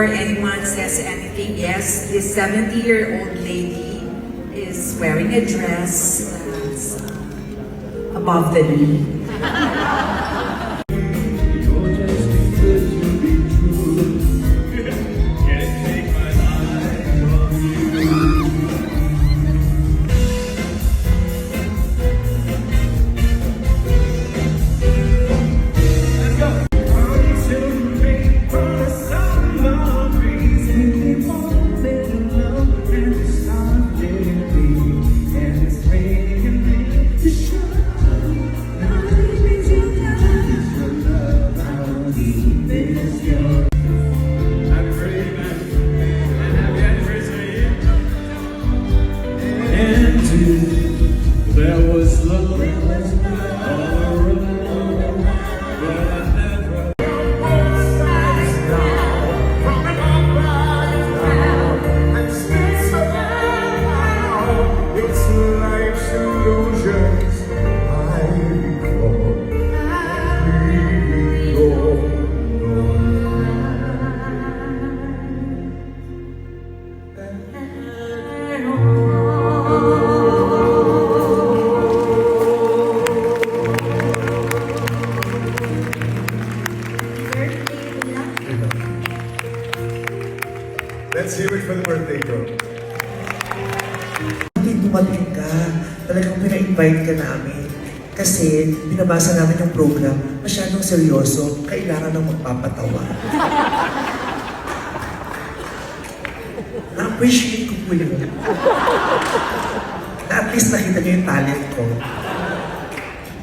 Before anyone says anything, yes, this 70-year-old lady is wearing a dress that's above the knee. there was love. all around, The birthday girl. Hindi dumating ka. Talagang pina-invite ka namin. Kasi binabasa namin yung program, masyadong seryoso, kailangan ng magpapatawa. Na-appreciate ko po yun. At least nakita niyo yung talent ko.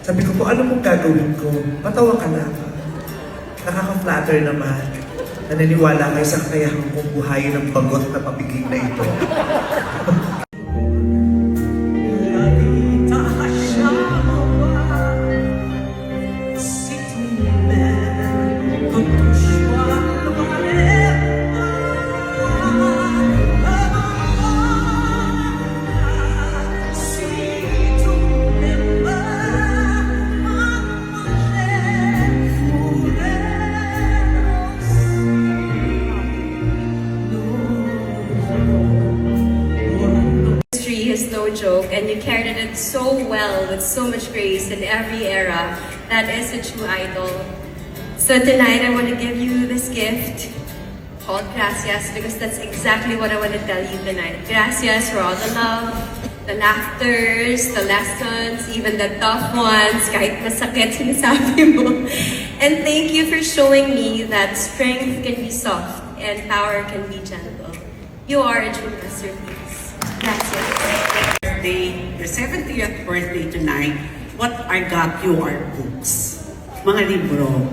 Sabi ko, kung ano pong gagawin ko, patawa ka na. Nakaka-flatter naman. Naniniwala kayo sa kakayahan kong buhayin ng bagot na pabiging na ito. Joke, and you carried it so well with so much grace in every era. That is a true idol. So tonight, I want to give you this gift called Gracias because that's exactly what I want to tell you tonight. Gracias for all the love, the laughters, the lessons, even the tough ones, kahit masakit sinasabi mo. And thank you for showing me that strength can be soft and power can be gentle. You are a true masterpiece. Gracias. Birthday, your 70th birthday tonight, what I got you are books. Mga libro.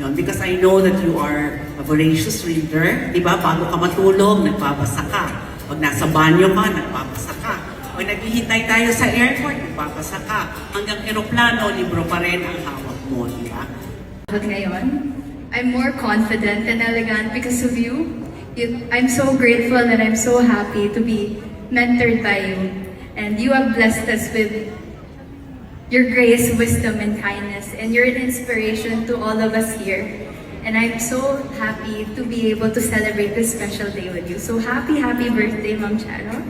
Yun, because I know that you are a voracious reader. Di ba? Bago ka matulog, nagbabasa ka. Pag nasa banyo ka, nagbabasa ka. Pag naghihintay tayo sa airport, nagbabasa ka. Hanggang eroplano, libro pa rin ang hawak mo. Di ba? Ngayon, I'm more confident and elegant because of you. I'm so grateful and I'm so happy to be mentored by you. And you have blessed us with your grace, wisdom, and kindness. And you're an inspiration to all of us here. And I'm so happy to be able to celebrate this special day with you. So happy, happy birthday, Mom Charo.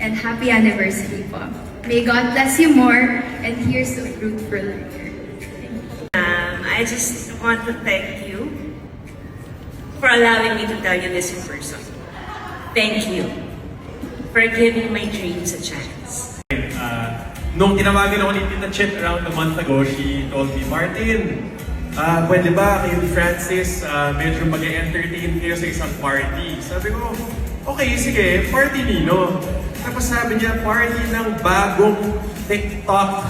And happy anniversary po. May God bless you more. And here's to a fruitful year. Um, I just want to thank you for allowing me to tell you this in person. Thank you for giving my dreams a chance. Uh, nung tinawagan ako ni Tita Chit around a month ago, she told me, Martin, ah, pwede ba kayo ni Francis, ah, medyo mag-entertain kayo sa isang party? Sabi ko, okay, sige, party nino. Tapos sabi niya, party ng bagong TikTok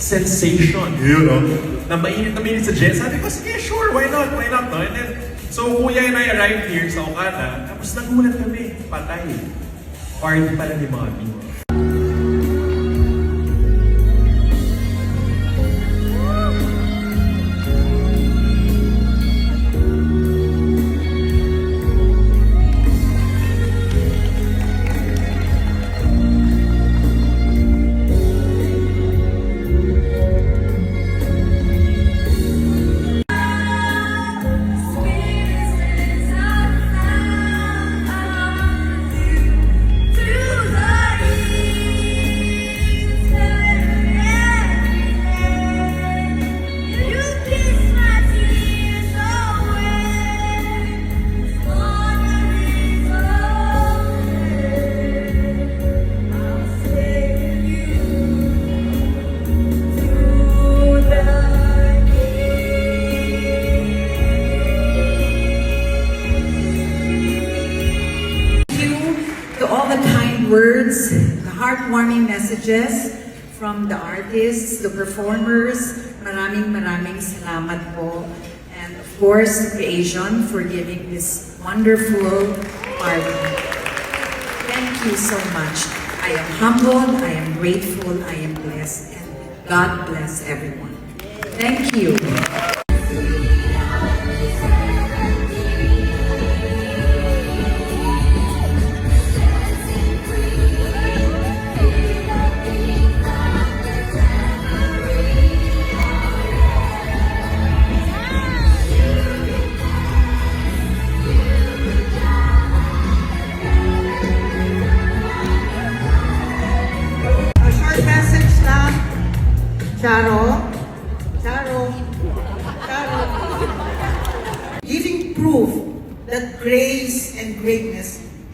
sensation. You know? Na mainit na mainit sa jet. Sabi ko, sige, sure, why not, why not, no? And then, so Kuya and I arrived here sa Okada, tapos nagulat kami, patay. Party pala ni Mommy. Heartwarming messages from the artists, the performers. Maraming maraming salamat po. And of course, Creation for giving this wonderful party. Thank you so much. I am humbled, I am grateful, I am blessed, and God bless everyone. Thank you.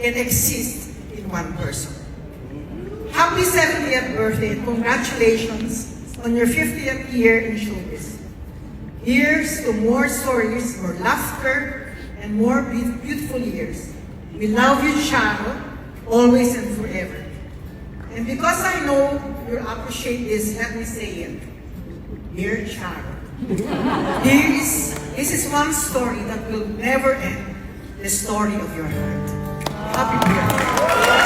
Can exist in one person. Happy 70th birthday and congratulations on your 50th year in showbiz. Here's to more stories, more laughter, and more be- beautiful years. We love you, Charo, always and forever. And because I know you appreciate this, let me say it. Dear Charo, this is one story that will never end, the story of your heart. a Bíblia.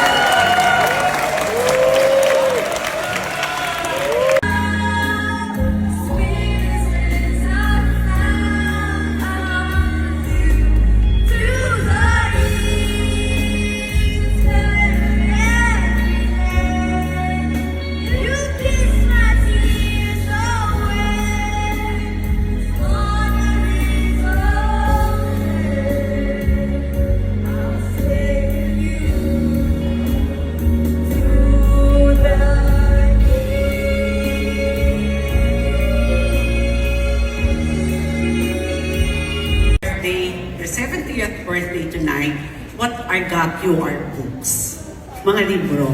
50th birthday tonight, what I got you are books. Mga libro.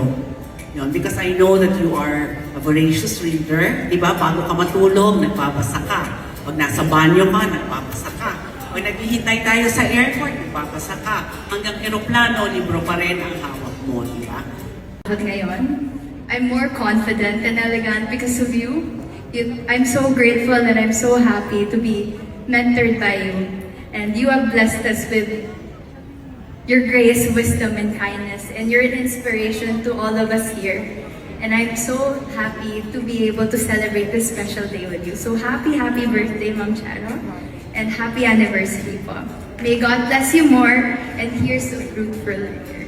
Yun, because I know that you are a voracious reader. Di ba? Bago ka matulog, nagpapasa ka. Pag nasa banyo ka, nagpapasa ka. Pag naghihintay tayo sa airport, nagpapasa ka. Hanggang eroplano, libro pa rin ang hawak mo. Di ba? Ngayon, I'm more confident and elegant because of you. I'm so grateful and I'm so happy to be mentored by you. And you have blessed us with your grace, wisdom, and kindness. And you're an inspiration to all of us here. And I'm so happy to be able to celebrate this special day with you. So happy, happy birthday, Ma'am Charo. And happy anniversary po. May God bless you more. And here's the fruit for later.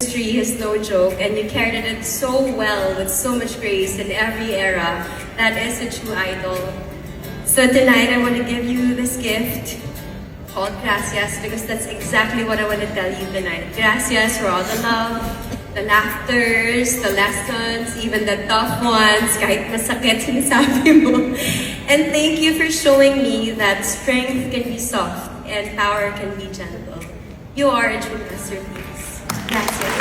History is no joke, and you carried it so well with so much grace in every era. That is a true idol. So tonight, I want to give you this gift called Gracias because that's exactly what I want to tell you tonight. Gracias for all the love, the laughters, the lessons, even the tough ones, kahit masakit sinasabi mo. And thank you for showing me that strength can be soft and power can be gentle. You are a true masterpiece. Gracias.